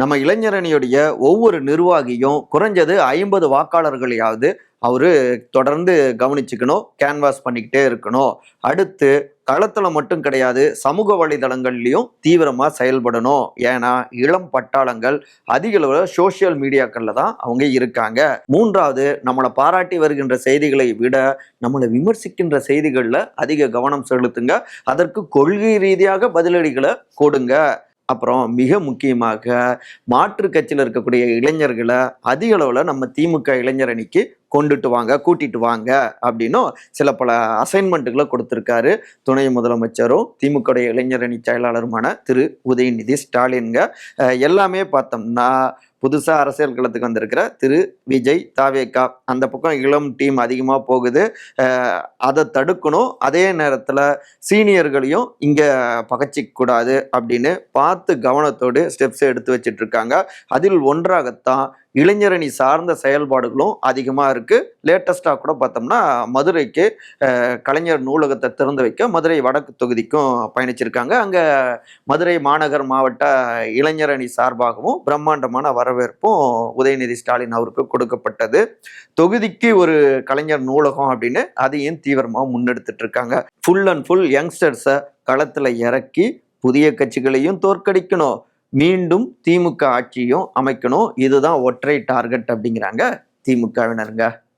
நம்ம இளைஞரணியுடைய ஒவ்வொரு நிர்வாகியும் குறைஞ்சது ஐம்பது வாக்காளர்களையாவது அவரு தொடர்ந்து கவனிச்சுக்கணும் கேன்வாஸ் பண்ணிக்கிட்டே இருக்கணும். அடுத்து களத்துல மட்டும் கிடையாது சமூக வலைதளங்கள்லயும் தீவிரமா செயல்படணும். ஏன்னா இளம் பட்டாளங்கள் அதிக அளவில் சோசியல் மீடியாக்கள்ல தான் அவங்க இருக்காங்க. மூன்றாவது நம்மளை பாராட்டி வருகின்ற செய்திகளை விட நம்மளை விமர்சிக்கின்ற செய்திகள்ல அதிக கவனம் செலுத்துங்க. அதற்கு கொள்கை ரீதியாக பதிலடிகளை கொடுங்க. அப்புறம் மிக முக்கியமாக மாற்று கட்சியில் இருக்கக்கூடிய இளைஞர்களை அதிக அளவில் நம்ம திமுக இளைஞர் அணிக்கு கொண்டுட்டு வாங்க கூட்டிட்டு வாங்க அப்படின்னும் சில பல அசைன்மெண்ட்டுகளை கொடுத்துருக்காரு. துணை முதலமைச்சரும் திமுக இளைஞர் அணி செயலாளருமான திரு. உதயநிதி ஸ்டாலின்க எல்லாமே பார்த்தோம்னா புதுசாக அரசியல் களத்துக்கு வந்திருக்கிற திரு விஜய் தாவேக்கா. அந்த பக்கம் இளம் டீம் அதிகமாக போகுது. அதை தடுக்கணும். அதே நேரத்தில் சீனியர்களையும் இங்கே பகச்சிக்கூடாது அப்படின்னு பார்த்து கவனத்தோடு ஸ்டெப்ஸ் எடுத்து வச்சிட்டுருக்காங்க அதில் ஒன்றாகத்தான் இளைஞரணி சார்ந்த செயல்பாடுகளும் அதிகமாக இருக்குது லேட்டஸ்ட்டாக கூட பார்த்தோம்னா மதுரைக்கு கலைஞர் நூலகத்தை திறந்து வைக்க மதுரை வடக்கு தொகுதிக்கும் பயணிச்சிருக்காங்க. அங்கே மதுரை மாநகர் மாவட்ட இளைஞரணி சார்பாகவும் பிரம்மாண்டமான வரவேற்பும் உதயநிதி ஸ்டாலின் அவருக்கு கொடுக்கப்பட்டது. தொகுதிக்கு ஒரு கலைஞர் நூலகம் அப்படின்னு அதையும் தீவிரமாக முன்னெடுத்துட்டு இருக்காங்க ஃபுல் அண்ட் ஃபுல் யங்ஸ்டர்ஸை களத்தில் இறக்கி புதிய கட்சிகளையும் தோற்கடிக்கணும். மீண்டும் திமுக ஆட்சியும் அமைக்கணும். இதுதான் ஒற்றை டார்கெட் அப்படிங்கிறாங்க திமுகவினருங்க.